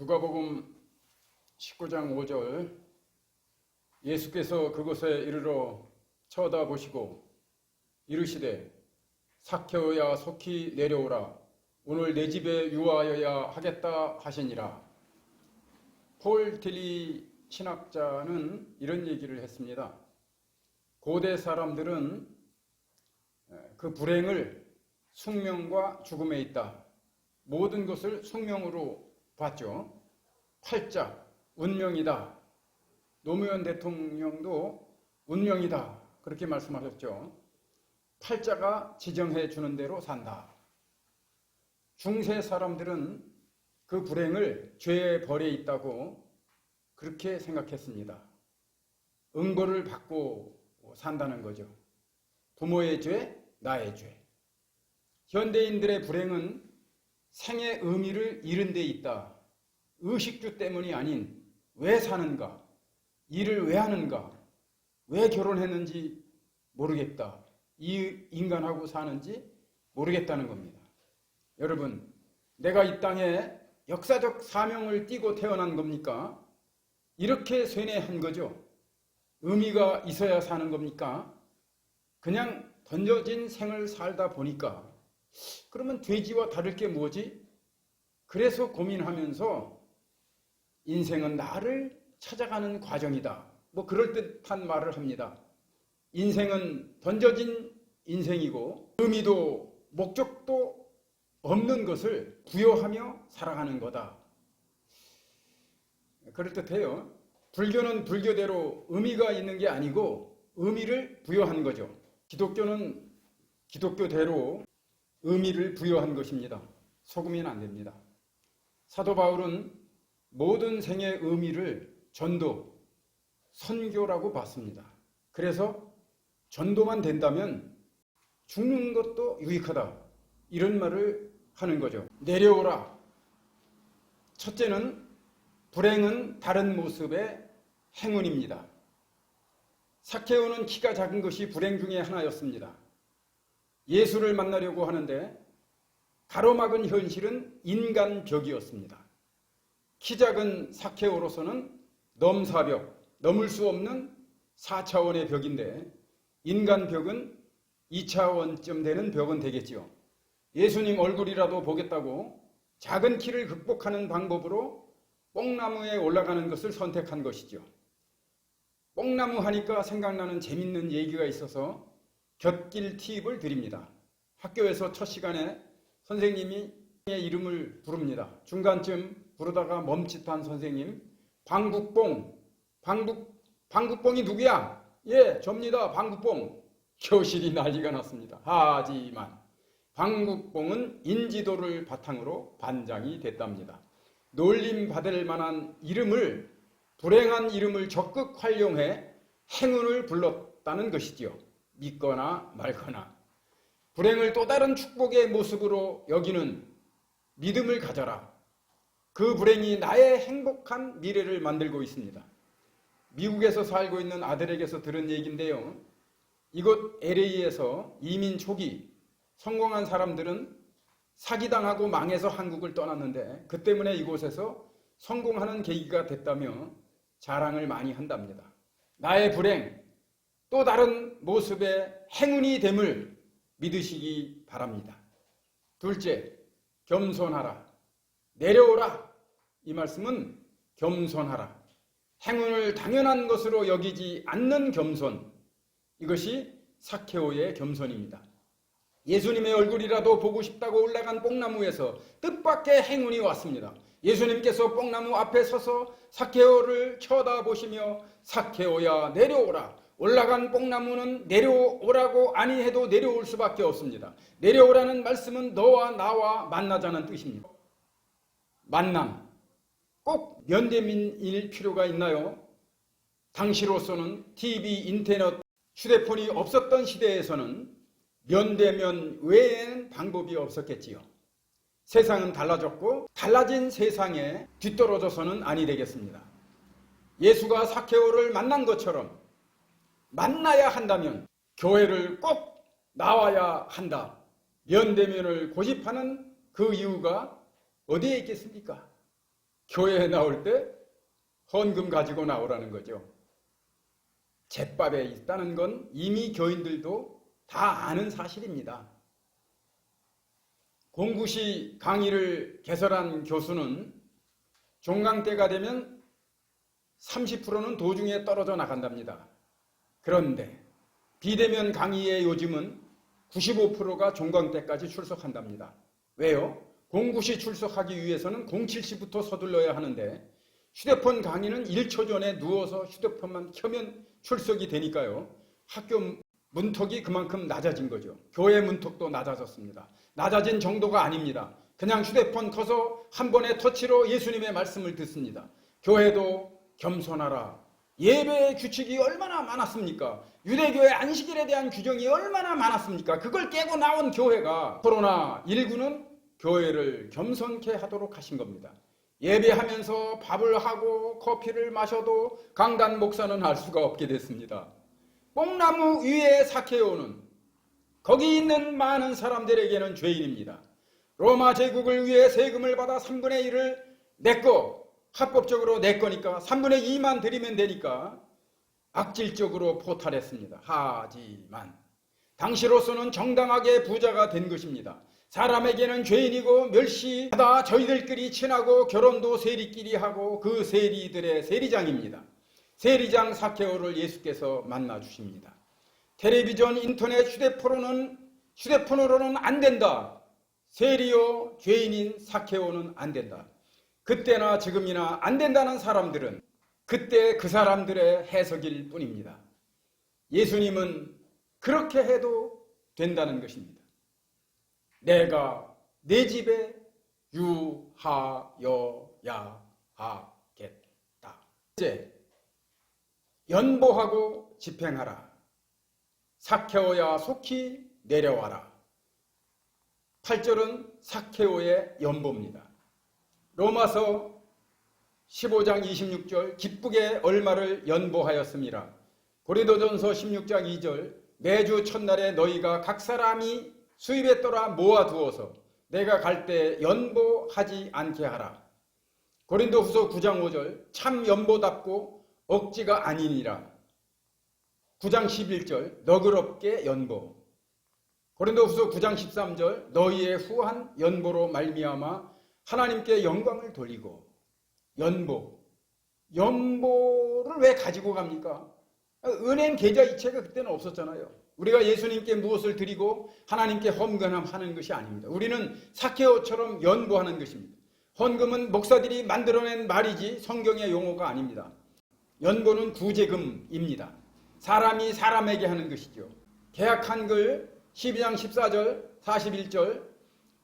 누가복음 19장 5절 예수께서 그곳에 이르러 쳐다보시고 이르시되 사케오야 속히 내려오라 오늘 내 집에 유하여야 하겠다 하시니라 폴 틸리 신학자는 이런 얘기를 했습니다. 고대 사람들은 그 불행을 숙명과 죽음에 있다. 모든 것을 숙명으로 봤죠. 팔자, 운명이다. 노무현 대통령도 운명이다. 그렇게 말씀하셨죠. 팔자가 지정해 주는 대로 산다. 중세 사람들은 그 불행을 죄의 벌에 있다고 그렇게 생각했습니다. 응보를 받고 산다는 거죠. 부모의 죄, 나의 죄. 현대인들의 불행은 생의 의미를 잃은 데 있다. 의식주 때문이 아닌 왜 사는가? 일을 왜 하는가? 왜 결혼했는지 모르겠다. 이 인간하고 사는지 모르겠다는 겁니다. 여러분, 내가 이 땅에 역사적 사명을 띠고 태어난 겁니까? 이렇게 쇠뇌한 거죠. 의미가 있어야 사는 겁니까? 그냥 던져진 생을 살다 보니까 그러면 돼지와 다를 게 뭐지? 그래서 고민하면서 인생은 나를 찾아가는 과정이다. 뭐 그럴듯한 말을 합니다. 인생은 던져진 인생이고 의미도 목적도 없는 것을 부여하며 살아가는 거다. 그럴듯해요. 불교는 불교대로 의미가 있는 게 아니고 의미를 부여한 거죠. 기독교는 기독교대로 의미를 부여한 것입니다. 속으면 안 됩니다. 사도 바울은 모든 생의 의미를 전도, 선교라고 봤습니다. 그래서 전도만 된다면 죽는 것도 유익하다. 이런 말을 하는 거죠. 내려오라. 첫째는 불행은 다른 모습의 행운입니다. 사케오는 키가 작은 것이 불행 중의 하나였습니다. 예수를 만나려고 하는데 가로막은 현실은 인간 벽이었습니다. 키 작은 사케오로서는 넘사벽, 넘을 수 없는 4차원의 벽인데 인간 벽은 2차원쯤 되는 벽은 되겠지요. 예수님 얼굴이라도 보겠다고 작은 키를 극복하는 방법으로 뽕나무에 올라가는 것을 선택한 것이죠. 뽕나무 하니까 생각나는 재밌는 얘기가 있어서 곁길 팁을 드립니다. 학교에서 첫 시간에 선생님이 이름을 부릅니다. 중간쯤 부르다가 멈칫한 선생님, 방국뽕, 방국, 방국뽕이 누구야? 예, 접니다. 방국뽕. 교실이 난리가 났습니다. 하지만 방국뽕은 인지도를 바탕으로 반장이 됐답니다. 놀림 받을 만한 이름을 불행한 이름을 적극 활용해 행운을 불렀다는 것이지요. 믿거나 말거나. 불행을 또 다른 축복의 모습으로 여기는 믿음을 가져라. 그 불행이 나의 행복한 미래를 만들고 있습니다. 미국에서 살고 있는 아들에게서 들은 얘기인데요. 이곳 LA에서 이민 초기 성공한 사람들은 사기당하고 망해서 한국을 떠났는데 그 때문에 이곳에서 성공하는 계기가 됐다며 자랑을 많이 한답니다. 나의 불행, 또 다른 모습의 행운이 됨을 믿으시기 바랍니다. 둘째, 겸손하라. 내려오라. 이 말씀은 겸손하라. 행운을 당연한 것으로 여기지 않는 겸손. 이것이 사케오의 겸손입니다. 예수님의 얼굴이라도 보고 싶다고 올라간 뽕나무에서 뜻밖의 행운이 왔습니다. 예수님께서 뽕나무 앞에 서서 사케오를 쳐다보시며 사케오야 내려오라. 올라간 뽕나무는 내려오라고 아니해도 내려올 수밖에 없습니다. 내려오라는 말씀은 너와 나와 만나자는 뜻입니다. 만남. 꼭 면대민일 필요가 있나요? 당시로서는 TV, 인터넷, 휴대폰이 없었던 시대에서는 면대면 외에는 방법이 없었겠지요. 세상은 달라졌고 달라진 세상에 뒤떨어져서는 아니 되겠습니다. 예수가 사케오를 만난 것처럼 만나야 한다면 교회를 꼭 나와야 한다. 면대면을 고집하는 그 이유가 어디에 있겠습니까? 교회에 나올 때 헌금 가지고 나오라는 거죠. 제밥에 있다는 건 이미 교인들도 다 아는 사실입니다. 공구시 강의를 개설한 교수는 종강 때가 되면 30%는 도중에 떨어져 나간답니다. 그런데 비대면 강의의 요즘은 95%가 종강 때까지 출석한답니다. 왜요? 공구시 출석하기 위해서는 07시부터 서둘러야 하는데 휴대폰 강의는 1초 전에 누워서 휴대폰만 켜면 출석이 되니까요. 학교 문턱이 그만큼 낮아진 거죠. 교회 문턱도 낮아졌습니다. 낮아진 정도가 아닙니다. 그냥 휴대폰 커서 한 번에 터치로 예수님의 말씀을 듣습니다. 교회도 겸손하라. 예배의 규칙이 얼마나 많았습니까? 유대교의 안식일에 대한 규정이 얼마나 많았습니까? 그걸 깨고 나온 교회가 코로나19는 교회를 겸손케 하도록 하신 겁니다. 예배하면서 밥을 하고 커피를 마셔도 강단 목사는 알 수가 없게 됐습니다. 뽕나무 위에 사케오는 거기 있는 많은 사람들에게는 죄인입니다. 로마 제국을 위해 세금을 받아 3분의 1을 내거 합법적으로 내 거니까 3분의 2만 드리면 되니까 악질적으로 포탈했습니다. 하지만 당시로서는 정당하게 부자가 된 것입니다. 사람에게는 죄인이고 멸시하다 저희들끼리 친하고 결혼도 세리끼리 하고 그 세리들의 세리장입니다. 세리장 사케오를 예수께서 만나 주십니다. 텔레비전, 인터넷, 휴대폰으로는 휴대폰으로는 안 된다. 세리오 죄인인 사케오는 안 된다. 그때나 지금이나 안 된다는 사람들은 그때 그 사람들의 해석일 뿐입니다. 예수님은 그렇게 해도 된다는 것입니다. 내가 내 집에 유하여야 하겠다. 이제 연보하고 집행하라. 사케오야 속히 내려와라. 8절은 사케오의 연보입니다. 로마서 15장 26절 기쁘게 얼마를 연보하였습니다. 고린도전서 16장 2절 매주 첫날에 너희가 각 사람이 수입에 따라 모아두어서 내가 갈 때 연보하지 않게 하라. 고린도후서 9장 5절 참 연보답고 억지가 아니니라. 9장 11절 너그럽게 연보. 고린도후서 9장 13절 너희의 후한 연보로 말미암아 하나님께 영광을 돌리고 연보. 연보를 왜 가지고 갑니까? 은행 계좌 이체가 그때는 없었잖아요. 우리가 예수님께 무엇을 드리고 하나님께 헌금하는 것이 아닙니다. 우리는 사케오처럼 연보하는 것입니다. 헌금은 목사들이 만들어낸 말이지 성경의 용어가 아닙니다. 연보는 구제금입니다. 사람이 사람에게 하는 것이죠. 계약한 글 12장 14절 41절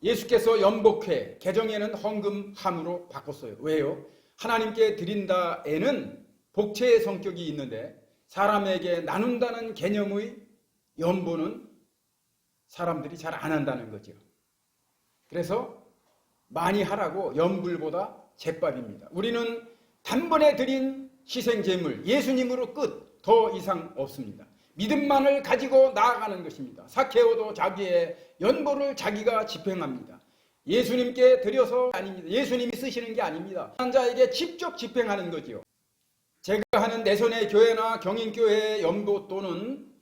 예수께서 연복회 개정에는 헌금함으로 바꿨어요. 왜요? 하나님께 드린다에는 복체의 성격이 있는데 사람에게 나눈다는 개념의 연보는 사람들이 잘 안 한다는 거죠. 그래서 많이 하라고 연불보다 제밥입니다. 우리는 단번에 드린 희생 제물 예수님으로 끝 더 이상 없습니다. 믿음만을 가지고 나아가는 것입니다. 사케오도 자기의 연보를 자기가 집행합니다. 예수님께 드려서 아닙니다. 예수님이 쓰시는 게 아닙니다. 한 자에게 직접 집행하는 거지요. 제가 하는 내손의 교회나 경인교회의 연보 또는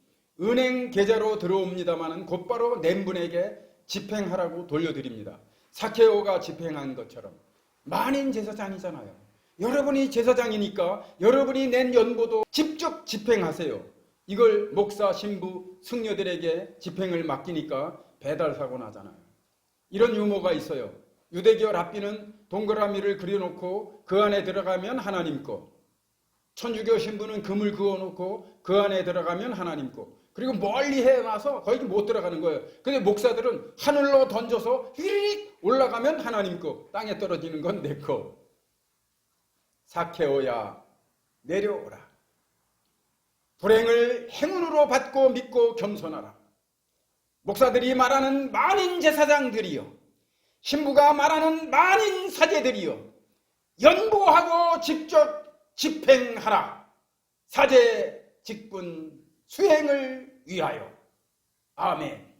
은행 계좌로 들어옵니다마는 곧바로 낸분에게 집행하라고 돌려드립니다. 사케오가 집행한 것처럼 만인 제사장이잖아요. 여러분이 제사장이니까 여러분이 낸 연보도 직접 집행하세요. 이걸 목사, 신부, 승려들에게 집행을 맡기니까 배달 사고 나잖아요. 이런 유머가 있어요. 유대교 랍비는 동그라미를 그려놓고 그 안에 들어가면 하나님 거. 천주교 신부는 금을 그어놓고 그 안에 들어가면 하나님 거. 그리고 멀리 해놔서 거기 못 들어가는 거예요. 근데 목사들은 하늘로 던져서 휘릭 올라가면 하나님 거. 땅에 떨어지는 건 내 거. 사케오야 내려오라. 불행을 행운으로 받고 믿고 겸손하라. 목사들이 말하는 만인 제사장들이요. 신부가 말하는 만인 사제들이요. 연보하고 직접 집행하라. 사제 직분 수행을 위하여. 아멘.